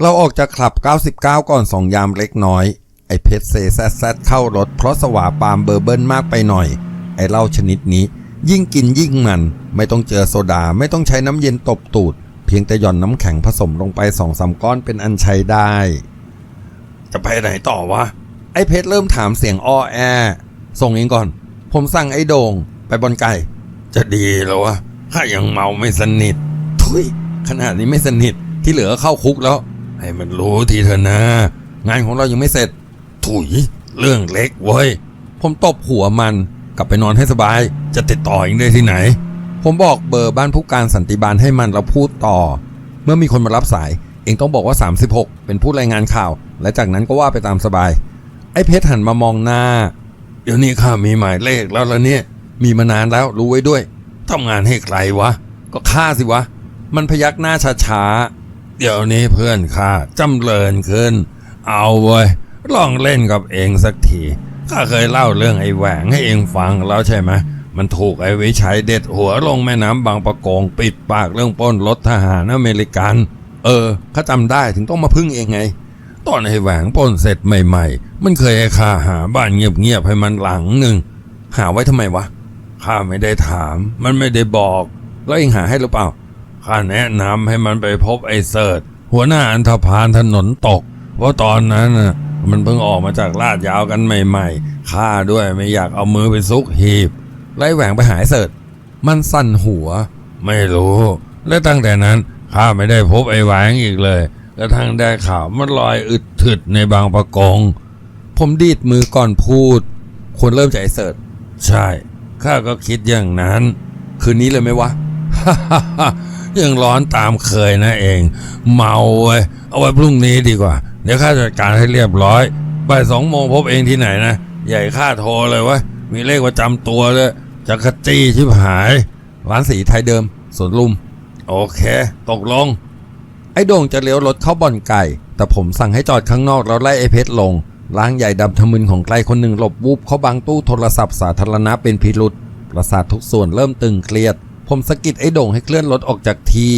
เราออกจากคลับ 99 ก่อนสองยามเล็กน้อย ไอ้เพชรเซซดแซดเข้ารถเพราะสว่าปามเบอร์เบิลมากไปหน่อย ไอเหล้าชนิดนี้ ยิ่งกินยิ่งมัน ไม่ต้องเจอโซดาไม่ต้องใช้น้ำเย็นตบตูด เพียงแต่หย่อนน้ำแข็งผสมลงไปสองสามก้อนเป็นอันใช้ได้ จะไปไหนต่อวะ ไอ้เพชรเริ่มถามเสียงอ้อแอ ส่งเองก่อน ผมสั่งไอ้โดงไปบนไก่ จะดีแล้ววะข้ายังเมาไม่สนิท ทุยขนาดนี้ไม่สนิทที่เหลือเข้าคุกแล้ว ให้มันรู้ทีเถอะนะ งานของเรายังไม่เสร็จ ถุย เรื่องเล็กเว้ย ผมตบหัวมันกลับไปนอนให้สบาย จะติดต่อเองได้ที่ไหน ผมบอกเบอร์บ้านผู้การสันติบาลให้มันแล้วพูดต่อ เมื่อมีคนมารับสาย เองต้องบอกว่า 36 เป็นผู้รายงานข่าว และจากนั้นก็ว่าไปตามสบาย ไอ้เพชรหันมามองหน้า เดี๋ยวนี้ข้ามีหมายเลขแล้วละเนี่ย มีมานานแล้วรู้ไว้ด้วยทำงานให้ใครวะ ก็ข้าสิวะ มันพยักหน้าช้าๆ เดี๋ยวนี้เพื่อนข้าจำเริญขึ้น เอาเว้ยลองเล่นกับเองสักทีข้าเคยเล่าเรื่องไอ้แหวงให้เองฟังแล้วใช่ไหมมันถูกไอ้วิชัยเด็ดหัวลงแม่น้ำบางปะกงปิดปากเรื่องป้นรถทหารอเมริกัน เออข้าจำได้ถึงต้องมาพึ่งเองไง ตอนไอ้แหวงป้นเสร็จใหม่ ๆ มันเคยให้ข้าหาบ้านเงียบๆให้มันหลังหนึ่งหาไว้ทำไมวะข้าไม่ได้ถาม มันไม่ได้บอก แล้วเองหาให้หรือเปล่า ข้าแนะนำให้มันไปพบไอ้เสิร์ชหัวหน้าอันธพาลถนนตก เพราะตอนนั้นน่ะมันเพิ่งออกมาจากลาดยาวกันใหม่ๆข้าด้วยไม่อยากเอามือไปซุกหีบไล่แหวงไปหาไอ้เสิร์ชมันสั่นหัว ไม่รู้ และตั้งแต่นั้นข้าไม่ได้พบไอ้แหวงอีกเลยกระทั่งได้ข่าวมันลอยอึดถึดในบางประกง ผมดีดมือก่อนพูด ควรเริ่มจากไอ้เสิร์ชใช่ข้าก็คิดอย่างนั้น คืนนี้เลยไหมวะ ยังร้อนตามเคยนะเอง เมาเว้ยเอาไว้พรุ่งนี้ดีกว่า เดี๋ยวข้าจัดการให้เรียบร้อยบ่ายสองโมงพบเองที่ไหนนะ ใหญ่ข้าโทรเลยวะมีเลขประจำตัวเลยจักรจี้ชิบหายร้านสีไทยเดิมสวนลุม โอเค ตกลง ไอ้โด่งจะเลี้ยวรถเข้าบ่อนไก่ แต่ผมสั่งให้จอดข้างนอกแล้วไล่ไอ้เพชรลงร่างใหญ่ดำทะมึนของใครคนหนึ่งหลบวูบเข้าบังตู้โทรศัพท์สาธารณะเป็นพิรุษประสาททุกส่วนเริ่มตึงเครียด ผมสะกิดไอ้โด่งให้เคลื่อนรถออกจากที่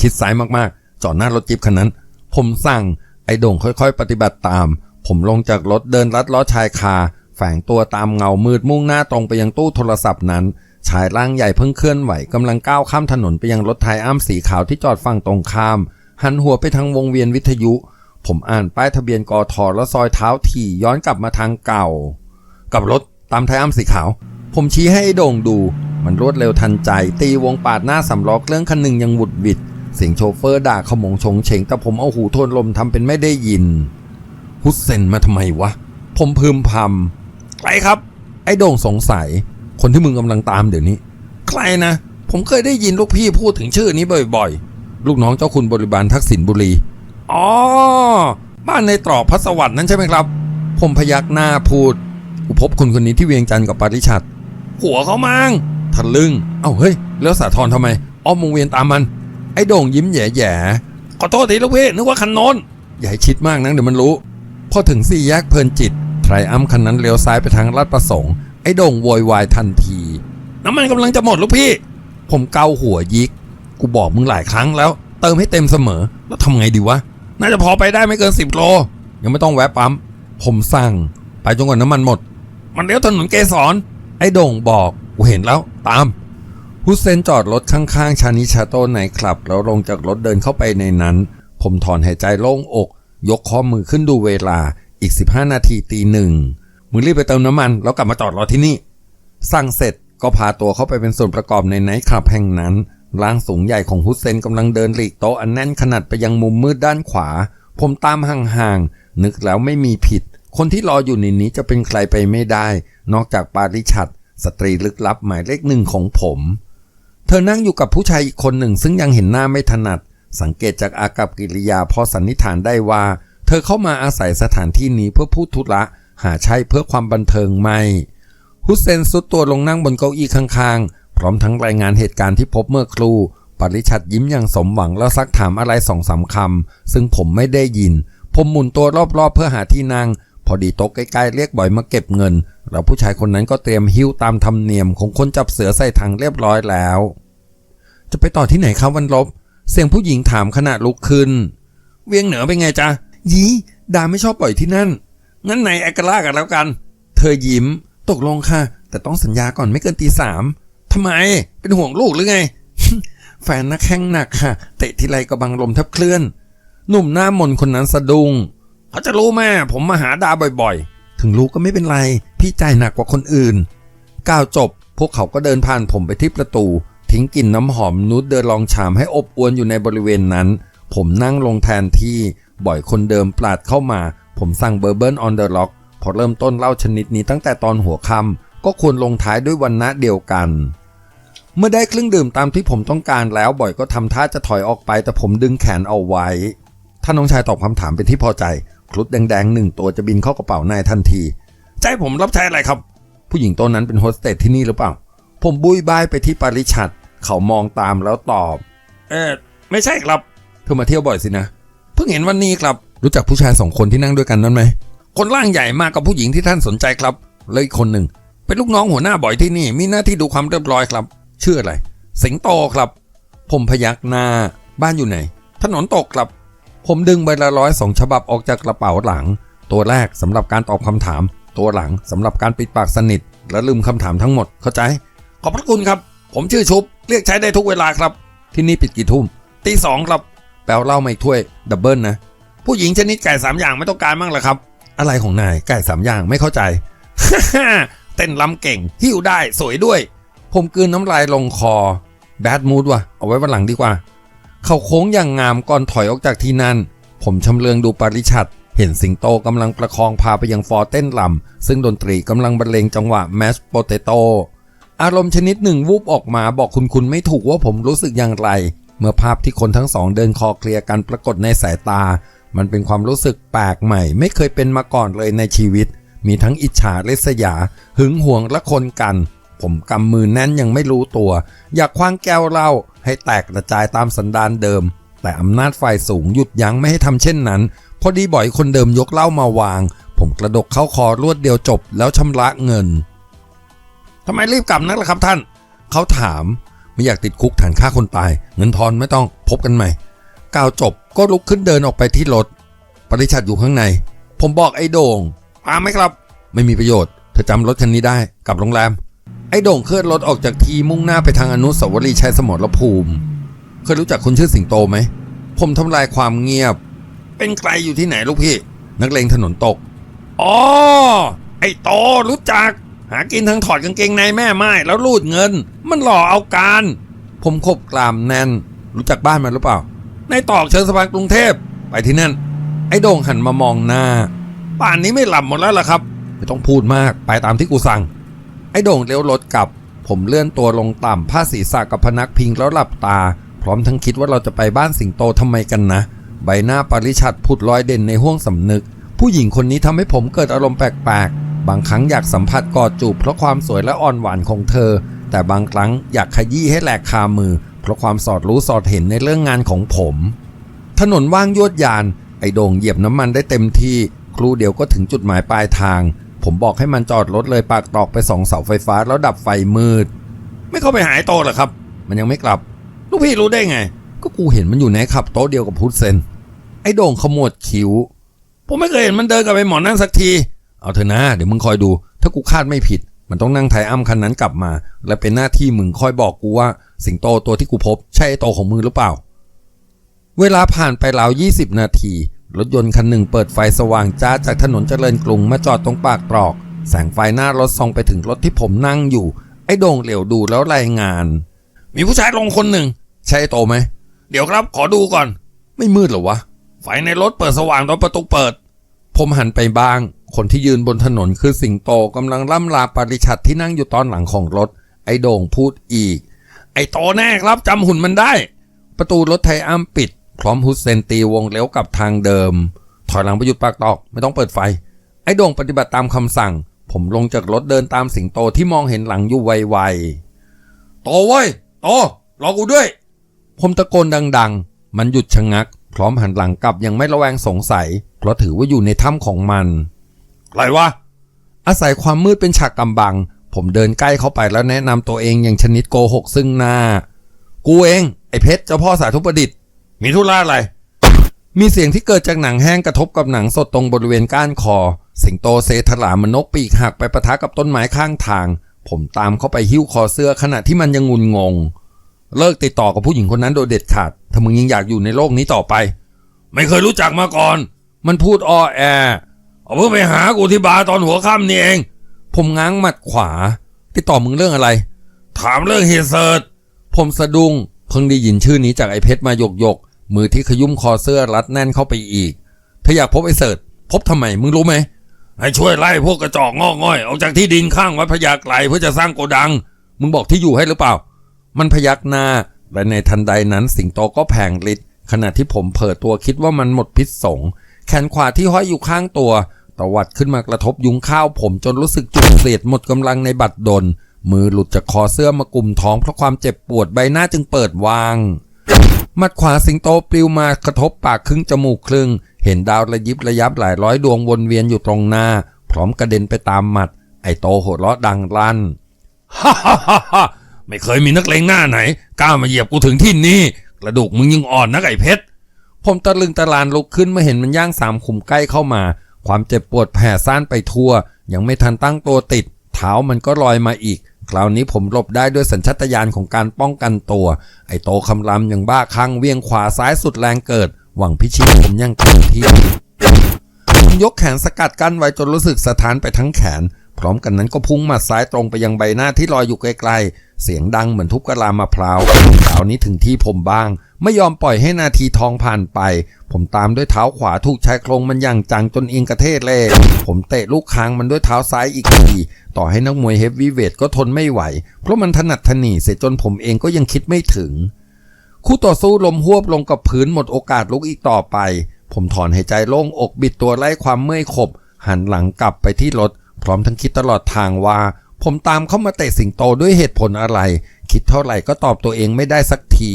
ชิดซ้ายมากๆ จอดหน้ารถจิ๊บคันนั้น ผมสั่งไอ้โด่งค่อยๆ ปฏิบัติตาม ผมลงจากรถเดินลัดล้อชายคา แฝงตัวตามเงามืดมุ่งหน้าตรงไปยังตู้โทรศัพท์นั้น ชายร่างใหญ่เพิ่งเคลื่อนไหวกำลังก้าวข้ามถนนไปยังรถไทยอ้ามสีขาวที่จอดฝั่งตรงข้าม หันหัวไปทางวงเวียนวิทยุ ผมอ่านป้ายทะเบียนกอทอแล้วซอยเท้าถี่ย้อนกลับมาทางเก่า กับรถตามไทยอ้ามสีขาว ผมชี้ให้ไอ้โด่งดู มันรวดเร็วทันใจ ตีวงปาดหน้าสำล้อเครื่องคันหนึ่งยังหวุดหวิด เสียงโชเฟอร์ด่าขมงชงเฉงแต่ผมเอาหูทวนลมทำเป็นไม่ได้ยิน ฮุสเซนมาทำไมวะ ผมพึมพำใครครับ ไอ้โด่งสงสัย คนที่มึงกำลังตามเดี๋ยวนี้ ใครนะ ผมเคยได้ยินลูกพี่พูดถึงชื่อนี้บ่อยๆ ลูกน้องเจ้าคุณบริบาลทักษิณบุรี อ๋อ บ้านในตรอกพัสวัสด์นั้นใช่ไหมครับ ผมพยักหน้าพูดกูพบคนคนนี้ที่เวียงจันทร์กับปาริชัดหัวเขามัง ทะลึ่ง เอ้าเฮ้ย แล้วสาธรทำไม อ้อมวงเวียนตามมัน ไอ้โด่งยิ้มแย่ๆขอโทษทีลูกพี่นึกว่าคันโน้นอย่าให้ชิดมากนะเดี๋ยวมันรู้ พอถึงสี่แยกเพลินจิต ไทรอัมคันนั้นเลี้ยวซ้ายไปทางลาดประสงค์ ไอ้โด่งโวยวายทันที น้ำมันกำลังจะหมดลูกพี่ ผมเกาหัวยิก กูบอกมึงหลายครั้งแล้ว เติมให้เต็มเสมอ แล้วทำไงดีวะ น่าจะพอไปได้ไม่เกินสิบโล ยังไม่ต้องแวะปั๊ม ผมสั่ง ไปจนกว่าน้ำมันหมด มันเลี้ยวถนนเกสรไอ้โด่งบอก กูเห็นแล้วตาม ฮุสเซนจอดรถข้างๆ ชานิชาโตในคลับ แล้วลงจากรถเดินเข้าไปในนั้น ผมถอนหายใจโล่งอก ยกข้อมือขึ้นดูเวลาอีก 15 นาทีตีหนึ่งมึงรีบไปเติมน้ำมัน แล้วกลับมาจอดรอที่นี่ สั่งเสร็จก็พาตัวเข้าไปเป็นส่วนประกอบในไนท์คลับแห่งนั้นร่างสูงใหญ่ของฮุสเซนกำลังเดินหลีกโต๊ะอันแน่นขนาดไปยังมุมมืดด้านขวา ผมตามห่างๆนึกแล้วไม่มีผิด คนที่รออยู่ในนี้จะเป็นใครไปไม่ได้ นอกจากปาริชัด สตรีลึกลับหมายเลขหนึ่งของผม เธอนั่งอยู่กับผู้ชายอีกคนหนึ่งซึ่งยังเห็นหน้าไม่ถนัด สังเกตจากอากับกิริยาพอสันนิษฐานได้ว่า เธอเข้ามาอาศัยสถานที่นี้เพื่อพูดธุระหาใช่เพื่อความบันเทิงไม่ ฮุสเซนสุดตัวลงนั่งบนเก้าอี้ข้างๆ พร้อมทั้งรายงานเหตุการณ์ที่พบเมื่อครู ปริชัดยิ้มอย่างสมหวังแล้วซักถามอะไรสองสามคำซึ่งผมไม่ได้ยิน ผมหมุนตัวรอบๆ เพื่อหาที่นั่ง พอดีโต๊ะใกล้ๆเรียกบ่อยมาเก็บเงิน แล้วผู้ชายคนนั้นก็เตรียมหิ้วตามธรรมเนียมของคนจับเสือใส่ถังเรียบร้อยแล้ว จะไปต่อที่ไหนครับวันลบ เสียงผู้หญิงถามขณะลุกขึ้น เวียงเหนือเป็นไงจ๊ะยีดาไม่ชอบปล่อยที่นั่น งั้นไหนแอกลากันแล้วกัน เธอยิ้ม ตกลงค่ะ แต่ต้องสัญญาก่อนไม่เกินตีสามทำไม เป็นห่วงลูกหรือไง แฟนนักแข่งหนักค่ะ เตะทีไรก็บังลมแทบเคลื่อน หนุ่มหน้ามนคนนั้นสะดุง้งเขาจะรู้แม่ผมมาหาดาบ่อยๆ ถึงรู้ก็ไม่เป็นไร พี่ใจหนักกว่าคนอื่น ก้าวจบ พวกเขาก็เดินผ่านผมไปที่ประตู ทิ้งกลิ่นน้ำหอมนูดเดินลองชามให้อบอวนอยู่ในบริเวณนั้น ผมนั่งลงแทนที่ บ่อยคนเดิมปลาดเข้ามา ผมสั่งเบอร์เบิร์นออนเดอะล็อกพอเริ่มต้นเล้าชนิดนี้ตั้งแต่ตอนหัวค่ำก็ควรลงท้ายด้วยวันณะเดียวกัน เมื่อได้เครื่องดื่มตามที่ผมต้องการแล้วบ่อยก็ทำท่าจะถอยออกไป แต่ผมดึงแขนเอาไว้ ถ้าน้องชายตอบคำถามเป็นที่พอใจ ครุฑแดงๆหนึ่งตัวจะบินเข้ากระเป๋านายทันทีใจให้ผมรับใช้อะไรครับ ผู้หญิงตัวนั้นเป็นโฮสเตสที่นี่หรือเปล่า ผมบุยบายไปที่ปาริชัดเขามองตามแล้วตอบ เออไม่ใช่ครับเธอมาเที่ยวบ่อยสินะเพิ่งเห็นวันนี้ครับ รู้จักผู้ชายสองคนที่นั่งด้วยกันนั่นไหมคนร่างใหญ่มากกับผู้หญิงที่ท่านสนใจครับเลยคนหนึ่ง เป็นลูกน้องหัวหน้าบ่อยที่นี่ มีหน้าที่ดูความเรียบร้อยครับชื่ออะไร สิงโตครับ ผมพยักหน้า บ้านอยู่ไหน ถนนตกครับ ผมดึงใบละร้อยสองฉบับออกจากกระเป๋าหลัง ตัวแรกสำหรับการตอบคำถาม ตัวหลังสำหรับการปิดปากสนิท และลืมคำถามทั้งหมดเข้าใจ ขอบพระคุณครับ ผมชื่อชุบ เรียกใช้ได้ทุกเวลาครับ ที่นี่ปิดกี่ทุ่มตีสองครับ แปลเหล้ามาอีกถ้วยดับเบิลนะ ผู้หญิงชนิดไก่สามอย่างไม่ต้องการมั้งหรอครับ อะไรของนายไก่สามอย่างไม่เข้าใจเต้นลำเก่งหิ้วได้สวยด้วย ผมกืนน้ำลายลงคอแบดมูดว่ะเอาไว้วันหลังดีกว่า เขาโค้งอย่างงามก่อนถอยออกจากที่นั่น ผมชำเลืองดูปริชัด เห็นสิงโตกำลังประคองพาไปยังฟอร์เต้นลำ ซึ่งดนตรีกำลังบรรเลงจังหวะแมชโปเตโตอารมณ์ชนิดหนึ่งวูบออกมาบอกคุณคุณไม่ถูกว่าผมรู้สึกอย่างไร เมื่อภาพที่คนทั้งสองเดินคอเคลียร์กันปรากฏในสายตา มันเป็นความรู้สึกแปลกใหม่ ไม่เคยเป็นมาก่อนเลยในชีวิต มีทั้งอิจฉาริษยา หึงหวงและคนกัน ผมกำมือแน่นยังไม่รู้ตัว อยากคว้างแก้วเหล้า ให้แตกกระจายตามสันดานเดิม แต่อำนาจฝ่ายสูงหยุดยั้งไม่ให้ทำเช่นนั้น พอดีบ่อยคนเดิมยกเหล้ามาวาง ผมกระดกเข้าคอรวดเดียวจบแล้วชำระเงินทำไมรีบกลับนักล่ะครับท่าน เขาถามไม่อยากติดคุกฐานฆ่าคนตาย เงินทอนไม่ต้องพบกันใหม่กล่าวจบก็ลุกขึ้นเดินออกไปที่รถปริชัดอยู่ข้างใน ผมบอกไอ้โด่งมาไหมครับ ไม่มีประโยชน์ เธอจำรถคันนี้ได้ กลับโรงแรม อ้โด่งเคลื่อนรถออกจากทีมุ่งหน้าไปทางอนุสาวรีย์ชัยสมรภูมิ เคยรู้จักคนชื่อสิงโตไหม ผมทำลายความเงียบ เป็นใครอยู่ที่ไหนลูกพี่ นักเลงถนนตก อ๋อ ไอ้โตรู้จัก หากินทั้งถอดกางเกงในแม่ไม้แล้วรูดเงิน มันหล่อเอาการ ผมขบกลามแน่น รู้จักบ้านมันหรือเปล่า ในตอกเชิงสะพานกรุงเทพ ไปที่นั่น ไอ้โด่งหันมามองหน้า ป่านนี้ไม่หลับหมดแล้วล่ะครับ ไม่ต้องพูดมาก ไปตามที่กูสั่ง ไอ้โด่งเลี้ยวรถกลับ ผมเลื่อนตัวลงต่ำผ้าศีรษะกับพนักพิงแล้วหลับตา พร้อมทั้งคิดว่าเราจะไปบ้านสิงโตทำไมกันนะ ใบหน้าปริชัดผุดรอยเด่นในห้วงสำนึก ผู้หญิงคนนี้ทำให้ผมเกิดอารมณ์แปลกๆ บางครั้งอยากสัมผัสกอดจูบเพราะความสวยและอ่อนหวานของเธอ แต่บางครั้งอยากขยี้ให้แหลกคามือ เพราะความสอดรู้สอดเห็นในเรื่องงานของผม ถนนว่างยวดยานไอโด่งเหยียบน้ำมันได้เต็มที่ ครูเดียวก็ถึงจุดหมายปลายทาง ผมบอกให้มันจอดรถเลยปากตอกไปสองเสาไฟฟ้าแล้วดับไฟมืด ไม่เข้าไปหายโตหรอครับ มันยังไม่กลับ ลูกพี่รู้ได้ไง ก็กูเห็นมันอยู่ในขับโต๊ะเดียวกับพุทธเซนไอ้โด่งขมวดคิ้ว ผมไม่เคยเห็นมันเดินกับไอ้หมอนั่นสักที เอาเถอะนะ เดี๋ยวมึงคอยดู ถ้ากูคาดไม่ผิด มันต้องนั่งไทยอ้ำคันนั้นกลับมา และเป็นหน้าที่มึงคอยบอกกูว่า สิงโตตัวที่กูพบ ใช่ไอโตของมึงหรือเปล่า เวลาผ่านไปราว20 นาที รถยนต์คันหนึ่งเปิดไฟสว่างจ้าจากถนนเจริญกรุงมาจอดตรงปากตรอก แสงไฟหน้ารถส่องไปถึงรถที่ผมนั่งอยู่ ไอ้โด่งเหลียวดูแล้วรายงาน มีผู้ชายลงคนหนึ่ง ใช่โตไหม เดี๋ยวครับขอดูก่อน ไม่มืดหรอวะ ไฟในรถเปิดสว่างตอนประตูเปิด ผมหันไปบ้าง คนที่ยืนบนถนนคือสิงโตกำลังล่ำลาปริชัดที่นั่งอยู่ตอนหลังของรถ ไอ้โด่งพูดอีก ไอ้โตแน่ครับจำหุ่นมันได้ ประตูรถไทยอ้ำปิด พร้อมฮุสเซนตีวงเลี้ยวกลับทางเดิม ถอยหลังไปหยุดปากตอกไม่ต้องเปิดไฟ ไอ้โด่งปฏิบัติตามคำสั่ง ผมลงจากรถเดินตามสิงโตที่มองเห็นหลังอยู่ไวๆโตเว้ยโตรอกูด้วย ผมตะโกนดัง ๆ มันหยุดชะงัก พร้อมหันหลังกลับยังไม่ระแวงสงสัย เพราะถือว่าอยู่ในถ้ำของมันอะไรวะอาศัยความมืดเป็นฉากกำบัง ผมเดินใกล้เข้าไปแล้วแนะนำตัวเองอย่างชนิดโกหกซึ่งหน้า กูเอง ไอ้เพชรเจ้าพ่อสาธุประดิษฐ์ มีธุระอะไร มีเสียงที่เกิดจากหนังแห้งกระทบกับหนังสดตรงบริเวณก้านคอ สิงโตเซถลามันนกปีกหักไปปะทะกับต้นไม้ข้างทาง ผมตามเข้าไปหิ้วคอเสื้อขณะที่มันยังงุนงง เลิกติดต่อกับผู้หญิงคนนั้นโดยเด็ดขาด ถ้ามึงยังอยากอยู่ในโลกนี้ต่อไป ไม่เคยรู้จักมาก่อน มันพูดอ้อแอเอาเพิ่งไปหากูที่บาร์ตอนหัวค่ำนี่เอง ผมง้างหมัดขวา ติดต่อมึงเรื่องอะไร ถามเรื่องเฮเซิร์ตผมสะดุ้ง เพิ่งได้ยินชื่อนี้จากไอ้เพชรมาหยกหยกมือที่ขยุ่มคอเสื้อรัดแน่นเข้าไปอีก ถ้าอยากพบไอ้เสิร์ตพบทำไมมึงรู้ไหมให้ช่วยไล่พวกกระจอกงอกง่อยออกจากที่ดินข้างวัดพญาไกลเพื่อจะสร้างโกดัง มึงบอกที่อยู่ให้หรือเปล่า มันพยักหน้าและในทันใดนั้นสิงโตก็แผงฤทธิ์ขณะที่ผมเผลอตัวคิดว่ามันหมดพิษสงแขนขวาที่ห้อยอยู่ข้างตัวตวัดขึ้นมากระทบยุงข้าวผมจนรู้สึกจุกเสียดหมดกำลังในบัดดล มือหลุดจากคอเสื้อมากลุ่มท้องเพราะความเจ็บปวดใบหน้าจึงเปิดวางหมัดขวาสิงโตปลิวมากระทบปากครึ่งจมูกครึ่ง เห็นดาวระยิบระยับหลายร้อยดวงวนเวียนอยู่ตรงหน้า พร้อมกระเด็นไปตามหมัด ไอโตโหดล้อดังลั่นฮ่าฮ่าฮ่าฮ่าไม่เคยมีนักเลงหน้าไหนกล้ามาเหยียบกูถึงที่นี่กระดูกมึงยังอ่อนนักไอ้เพชรผมตะลึงตะลานลุกขึ้นเมื่อเห็นมันย่างสามขุมใกล้เข้ามา ความเจ็บปวดแผ่ซ่านไปทั่ว ยังไม่ทันตั้งตัวติด เท้ามันก็ลอยมาอีก ราวนี้ผมหลบได้ด้วยสัญชาตญาณของการป้องกันตัว ไอ้โตคำรามยังบ้าคลั่งเวียงขวาซ้ายสุดแรงเกิด หวังพิชิตผมยังเต็มที่ผมยกแขนสกัดกั้นไว้จนรู้สึกสะท้านไปทั้งแขน พร้อมกันนั้นก็พุ่งมัดซ้ายตรงไปยังใบหน้าที่ลอยอยู่ไกลๆ เสียงดังเหมือนทุบกระลามะพร้าวคราวนี้ถึงที่ผมบ้าง ไม่ยอมปล่อยให้นาทีทองผ่านไป ผมตามด้วยเท้าขวาถูกชายโครงมันอย่างจังจนเอียงกระเทศเลย ผมเตะลูกค้างมันด้วยเท้าซ้ายอีกที ต่อให้นักมวยเฮฟวีเวทก็ทนไม่ไหว เพราะมันถนัดถนีเสียจนผมเองก็ยังคิดไม่ถึง คู่ต่อสู้ลมหวบลงกับพื้นหมดโอกาสลุกอีกต่อไป ผมถอนหายใจโล่งอกบิดตัวไล่ความเมื่อยขบ หันหลังกลับไปที่รถ พร้อมทั้งคิดตลอดทางว่า ผมตามเข้ามาเตะสิงโตด้วยเหตุผลอะไร คิดเท่าไหร่ก็ตอบตัวเองไม่ได้สักที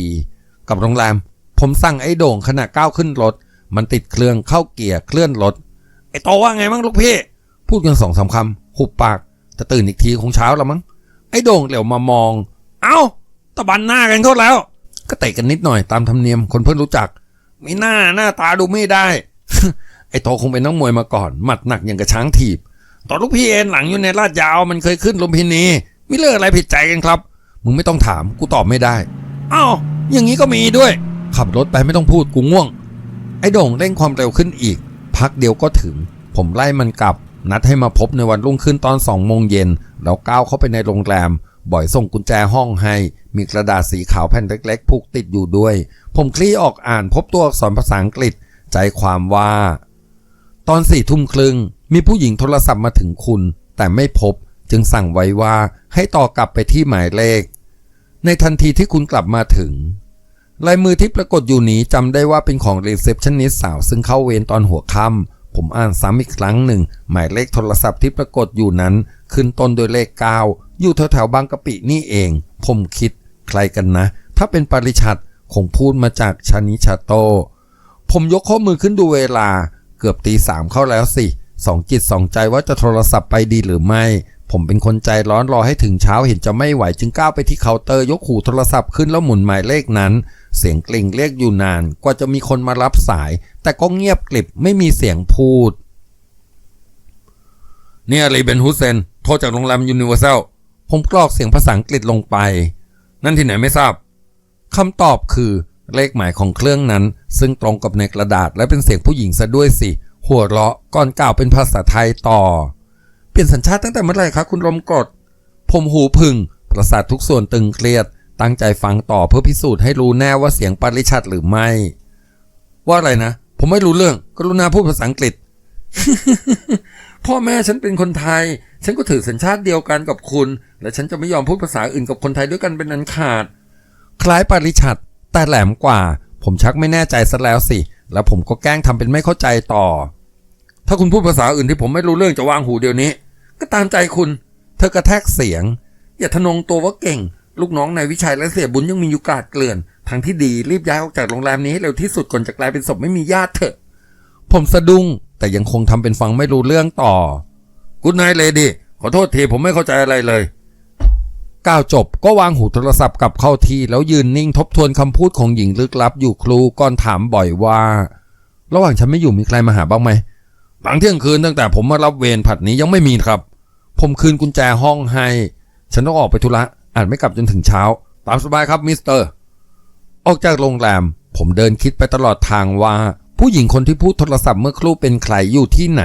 กับโรงแรม ผมสั่งไอ้โด่งขณะก้าวขึ้นรถ มันติดเครื่องเข้าเกียร์เคลื่อนรถไอ้โตว่าไงมั้งลูกพี่ พูดกันสองสามคำหุบปากจะตื่นอีกทีคงเช้าแล้วมั้งไอ้โด่งเหลียวมามอง เอ้าตะบันหน้ากันเขาแล้ว ก็เตะกันนิดหน่อยตามธรรมเนียมคนเพิ่งรู้จักไม่น่าหน้าตาดูไม่ได้ ไอ้โตคงเป็นนักมวยมาก่อน หมัดหนักอย่างกระช้างถีบ ตอนลูกพี่เอ็นหลังอยู่ในลาดยาวมันเคยขึ้นลุมพินีมีเรื่องอะไรผิดใจกันครับ มึงไม่ต้องถามกูตอบไม่ได้อ้าวอย่างนี้ก็มีด้วย ขับรถไปไม่ต้องพูดกูง่วง ไอ้โด่งเร่งความเร็วขึ้นอีก พักเดียวก็ถึง ผมไล่มันกลับ นัดให้มาพบในวันรุ่งขึ้นตอนสองโมงเย็นแล้วก้าวเข้าไปในโรงแรม บ่อยส่งกุญแจห้องให้ มีกระดาษสีขาวแผ่นเล็กๆผูกติดอยู่ด้วย ผมคลี่ออกอ่านพบตัวอักษรภาษาอังกฤษ ใจความว่า ตอนสี่ทุ่มครึ่ง มีผู้หญิงโทรศัพท์มาถึงคุณ แต่ไม่พบจึงสั่งไว้ว่าให้ต่อกลับไปที่หมายเลข ในทันทีที่คุณกลับมาถึง ลายมือที่ปรากฏอยู่นี้จำได้ว่าเป็นของรีเซพชันนิสสาวซึ่งเข้าเวรตอนหัวค่ำผมอ่านซ้ำอีกครั้งหนึ่ง หมายเลขโทรศัพท์ที่ปรากฏอยู่นั้น ขึ้นต้นโดยเลข 9 อยู่แถวๆบางกะปินี่เอง ผมคิด ใครกันนะ ถ้าเป็นปริชัดคงพูดมาจากชานิชาโต ผมยกข้อมือขึ้นดูเวลา เกือบตีสามเข้าแล้วสิ สองจิตสองใจว่าจะโทรศัพท์ไปดีหรือไม่ ผมเป็นคนใจร้อนรอให้ถึงเช้าเห็นจะไม่ไหวจึงก้าวไปที่เคาน์เตอร์ยกหูโทรศัพท์ขึ้นแล้วหมุนหมายเลขนั้น เสียงกลิ่งเรียกอยู่นาน กว่าจะมีคนมารับสาย แต่ก็เงียบกลิบไม่มีเสียงพูด เนี่ยรีเบนฮุสเซนโทรจากโรงแรมยูนิเวอร์แซลผมกรอกเสียงภาษาอังกฤษลงไป นั่นที่ไหนไม่ทราบคำตอบคือเลขหมายของเครื่องนั้น ซึ่งตรงกับในกระดาษและเป็นเสียงผู้หญิงซะด้วยสิ หัวเราะก่อนกล่าวเป็นภาษาไทยต่อ เปลี่ยนสัญชาติตั้งแต่เมื่อไหร่คะคุณลมกด ผมหูพึ่ง ประสาททุกส่วนตึงเครียด ตั้งใจฟังต่อเพื่อพิสูจน์ให้รู้แน่ว่าเสียงปริชัดหรือไม่ ว่าอะไรนะ ผมไม่รู้เรื่อง กรุณาพูดภาษาอังกฤษ พ่อแม่ฉันเป็นคนไทย ฉันก็ถือสัญชาติเดียวกันกับคุณ และฉันจะไม่ยอมพูดภาษาอื่นกับคนไทยด้วยกันเป็นอันขาด คล้ายปริชัดแต่แหลมกว่า ผมชักไม่แน่ใจซะแล้วสิ แล้วผมก็แกล้งทำเป็นไม่เข้าใจต่อ ถ้าคุณพูดภาษาอื่นที่ผมไม่รู้เรื่องจะวางหูเดี๋ยวนี้ ก็ตามใจคุณ เธอกระแทกเสียง อย่าทะนงตัวว่าเก่ง ลูกน้องนายวิชัยและเสียบุญยังมีอยู่กาดเกลื่อนทางที่ดีรีบย้ายออกจากโรงแรมนี้ให้เร็วที่สุดก่อนจะกลายเป็นศพไม่มีญาติเถอะ ผมสะดุ้งแต่ยังคงทำเป็นฟังไม่รู้เรื่องต่อกุดไนเลดี้ขอโทษทีผมไม่เข้าใจอะไรเลย ก้าวจบก็วางหูโทรศัพท์กลับเข้าที่แล้วยืนนิ่งทบทวนคำพูดของหญิงลึกลับอยู่ครูก่อนถามบ่อยว่า ระหว่างฉันไม่อยู่มีใครมาหาบ้างไหมหลังเที่ยงคืนตั้งแต่ผมมารับเวรผัดนี้ยังไม่มีครับ ผมคืนกุญแจห้องให้ ฉันต้องออกไปธุระอาจไม่กลับจนถึงเช้า ตามสบายครับมิสเตอร์ ออกจากโรงแรม ผมเดินคิดไปตลอดทางว่า ผู้หญิงคนที่พูดโทรศัพท์เมื่อครู่เป็นใครอยู่ที่ไหน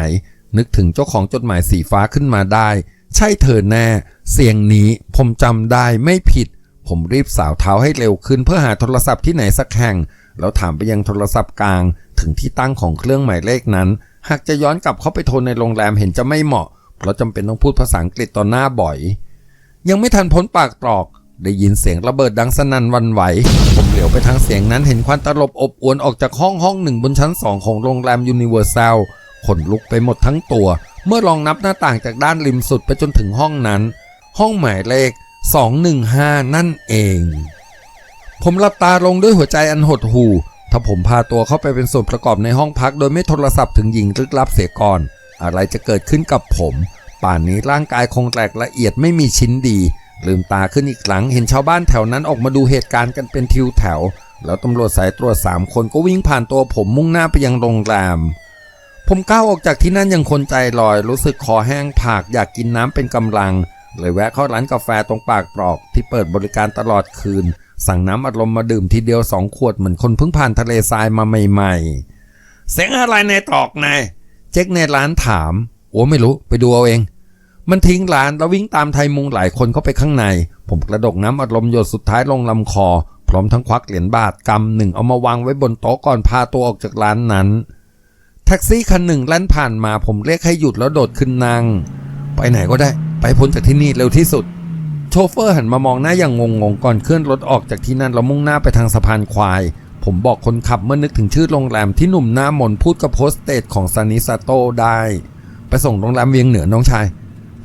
นึกถึงเจ้าของจดหมายสีฟ้าขึ้นมาได้ ใช่เธอแน่ เสียงนี้ผมจำได้ไม่ผิด ผมรีบสาวเท้าให้เร็วขึ้นเพื่อหาโทรศัพท์ที่ไหนสักแห่ง แล้วถามไปยังโทรศัพท์กลาง ถึงที่ตั้งของเครื่องหมายเลขนั้น หากจะย้อนกลับเข้าไปโทรในโรงแรมเห็นจะไม่เหมาะ เพราะจำเป็นต้องพูดภาษาอังกฤษต่อหน้าบ่อย ยังไม่ทันพ้นปากตรอกได้ยินเสียงระเบิดดังสนั่นวันไหว ผมเหลียวไปทางเสียงนั้นเห็นควันตลบอบอวนออกจากห้องห้องหนึ่งบนชั้นสองของโรงแรมยูนิเวอร์แซลขนลุกไปหมดทั้งตัว เมื่อลองนับหน้าต่างจากด้านริมสุดไปจนถึงห้องนั้น ห้องหมายเลข 215 นั่นเอง ผมหลับตาลงด้วยหัวใจอันหดหู่ถ้าผมพาตัวเข้าไปเป็นส่วนประกอบในห้องพัก โดยไม่โทรศัพท์ถึงหญิงลึกลับเสียก่อน อะไรจะเกิดขึ้นกับผม ป่านนี้ร่างกายคงแตกละเอียดไม่มีชิ้นดี ลืมตาขึ้นอีกครั้งเห็นชาวบ้านแถวนั้นออกมาดูเหตุการณ์กันเป็นทิวแถว แล้วตำรวจสายตรวจสามคนก็วิ่งผ่านตัวผมมุ่งหน้าไปยังโรงแรม ผมก้าวออกจากที่นั่นยังคนใจลอย รู้สึกคอแห้งผากอยากกินน้ำเป็นกำลัง เลยแวะเข้าร้านกาแฟตรงปากปลอกที่เปิดบริการตลอดคืน สั่งน้ำอัดลมมาดื่มทีเดียวสองขวดเหมือนคนเพิ่งผ่านทะเลทรายมาใหม่ๆ เสียงอะไรในตอกนายเจ๊กในร้านถาม โอ้ไม่รู้ไปดูเอาเอง มันทิ้งร้านแล้ววิ่งตามไทยมุงหลายคนเข้าไปข้างใน ผมกระดกน้ำอัดลมหยดสุดท้ายลงลำคอ พร้อมทั้งควักเหรียญบาทกำหนึ่งเอามาวางไว้บนโต๊ะก่อนพาตัวออกจากร้านนั้น แท็กซี่คันหนึ่งแล่นผ่านมาผมเรียกให้หยุดแล้วโดดขึ้นนั่งไปไหนก็ได้ ไปพ้นจากที่นี่เร็วที่สุด โชเฟอร์หันมามองหน้าอย่างงงๆก่อนเคลื่อนรถออกจากที่นั่นแล้วมุ่งหน้าไปทางสะพานควาย ผมบอกคนขับเมื่อนึกถึงชื่อโรงแรมที่หนุ่มหน้ามนพูดกับโพสเตสของซานิซาโตได้ ไปส่งโรงแรมเวียงเหนือน้องชาย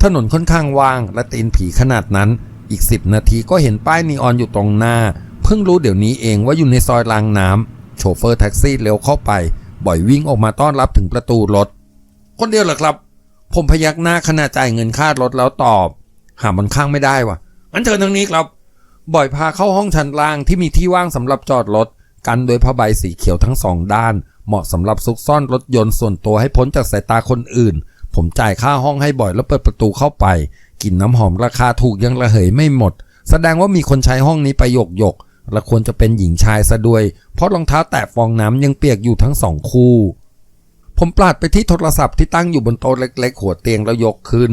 ถนนค่อนข้างว่างและตีนผีขนาดนั้น อีกสิบนาทีก็เห็นป้ายนีออนอยู่ตรงหน้า เพิ่งรู้เดี๋ยวนี้เองว่าอยู่ในซอยรางน้ำโชเฟอร์แท็กซี่เร็วเข้าไป บ่อยวิ่งออกมาต้อนรับถึงประตูรถ คนเดียวเหรอครับ ผมพยักหน้าขณะจ่ายเงินค่ารถแล้วตอบ หามบนข้างไม่ได้วะงั้นเชิญทางนี้ครับ บ่อยพาเข้าห้องชั้นล่างที่มีที่ว่างสำหรับจอดรถ กันโดยผ้าใบสีเขียวทั้งสองด้าน เหมาะสำหรับซุกซ่อนรถยนต์ส่วนตัวให้พ้นจากสายตาคนอื่น ผมจ่ายค่าห้องให้บ่อยแล้วเปิดประตูเข้าไปกลิ่นน้ำหอมราคาถูกยังระเหยไม่หมด แสดงว่ามีคนใช้ห้องนี้ไปหยกหยก และควรจะเป็นหญิงชายซะด้วย เพราะรองเท้าแตะฟองน้ำยังเปียกอยู่ทั้งสองคู่ ผมปาดไปที่โทรศัพท์ที่ตั้งอยู่บนโต๊ะเล็ก ๆ หัวเตียงแล้วยกขึ้น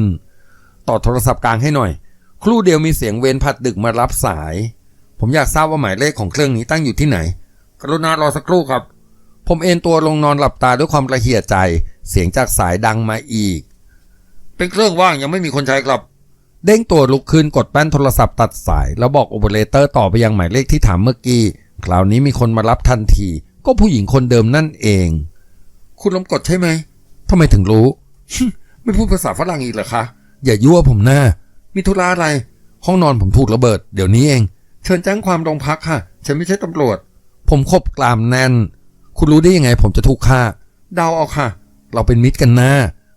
ต่อโทรศัพท์กลางให้หน่อย ครู่เดียวมีเสียงเวรผัดดึกมารับสาย ผมอยากทราบว่าหมายเลขของเครื่องนี้ตั้งอยู่ที่ไหน กรุณารอสักครู่ครับ ผมเอนตัวลงนอนหลับตาด้วยความระเหียใจ เสียงจากสายดังมาอีก เป็นเครื่องว่างยังไม่มีคนใช้ครับ เด้งตัวลุกขึ้นกดแป้นโทรศัพท์ตัดสาย แล้วบอกโอเปอเรเตอร์ต่อไปยังหมายเลขที่ถามเมื่อกี้ คราวนี้มีคนมารับทันที ก็ผู้หญิงคนเดิมนั่นเอง คุณลมกดใช่ไหมทำไมถึงรู้ ไม่พูดภาษาฝรั่งอีกเหรอคะ อย่ายั่วผมหน้า มีธุระอะไร ห้องนอนผมถูกระเบิด เดี๋ยวนี้เอง เชิญแจ้งความโรงพักค่ะ ฉันไม่ใช่ตำรวจ ผมคบกลามแน่น คุณรู้ได้ยังไงผมจะถูกฆ่า เดาเอาค่ะ เราเป็นมิตรกันนะ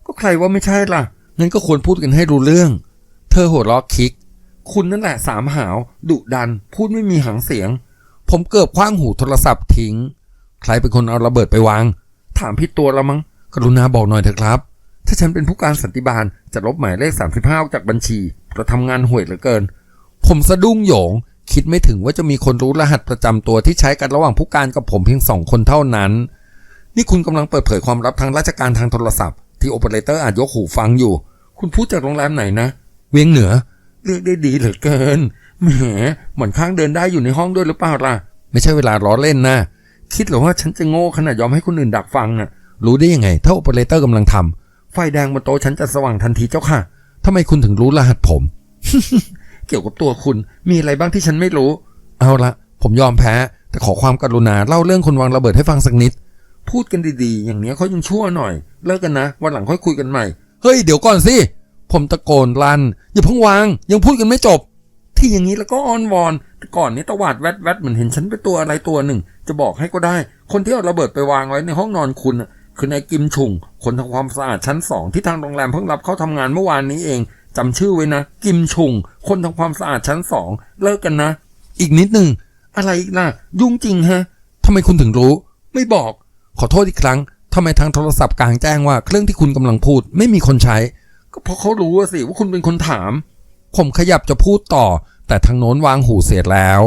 ก็ใครว่าไม่ใช่ล่ะ งั้นก็ควรพูดกันให้รู้เรื่อง เธอหัวเราะคิก คุณนั่นแหละสามหาวดุดัน พูดไม่มีหางเสียง ผมเกือบคว้างหูโทรศัพท์ทิ้ง ใครเป็นคนเอาระเบิดไปวาง ถามพี่ตัวละมั้ง กรุณาบอกหน่อยเถอะครับ ถ้าฉันเป็นผู้การสันติบาลจะลบหมายเลข35ออกจากบัญชีเราทำงานห่วยเหลือเกิน ผมสะดุ้งโหยง คิดไม่ถึงว่าจะมีคนรู้รหัสประจำตัวที่ใช้กันระหว่างผู้การกับผมเพียงสองคนเท่านั้น นี่คุณกำลังเปิดเผยความลับทางราชการทางโทรศัพท์ที่โอเปอเรเตอร์อาจยกหูฟังอยู่ คุณพูดจากโรงแรมไหนนะ เวียงเหนือเลือกได้ดีเหลือเกินแหมเหมือนข้างเดินได้อยู่ในห้องด้วยหรือเปล่าล่ะ ไม่ใช่เวลาล้อเล่นนะ คิดเหรือว่าฉันจะโง่ขนาดยอมให้คนอื่นดักฟังน่ะ รู้ได้ยังไง ถ้าโอเปอเรเตอร์กำลังทำไฟแดงบนโต๊ะฉันจะสว่างทันทีเจ้าค่ะทำไมคุณถึงรู้รหัสผม เกี่ยวกับตัวคุณ มีอะไรบ้างที่ฉันไม่รู้ เอาละผมยอมแพ้ แต่ขอความกรุณาเล่าเรื่องคนวางระเบิดให้ฟังสักนิด พูดกันดีๆ อย่างเนี้ยเขายังชั่วหน่อย เลิกกันนะ วันหลังค่อยคุยกันใหม่ เฮ้ย เดี๋ยวก่อนสิ ผมตะโกนลั่นอย่าเพิ่งวาง ยังพูดกันไม่จบ ที่อย่างนี้แล้วก็อ้อนวอนแต่ก่อนนี้ตวาดแวดแวดเหมือนเห็นฉันเป็นตัวอะไรตัวหนึ่ง จะบอกให้ก็ได้ คนที่เอาระเบิดไปวางไว้ในห้องนอนคุณคือนายกิมชุง คนทำความสะอาดชั้นสองที่ทางโรงแรมเพิ่งรับเข้าทำงานเมื่อวานนี้เองจำชื่อไว้นะ กิมชุง คนทำความสะอาดชั้นสองเลิกกันนะ อีกนิดหนึ่งอะไรอีกล่ะ ยุ่งจริงฮะทำไมคุณถึงรู้ ไม่บอก ขอโทษอีกครั้งทำไมทางโทรศัพท์กลางแจ้งว่าเครื่องที่คุณกำลังพูด ไม่มีคนใช้ ก็เพราะเขารู้สิว่าคุณเป็นคนถาม ผมขยับจะพูดต่อ แต่ทางโน้นวางหูเสียแล้ว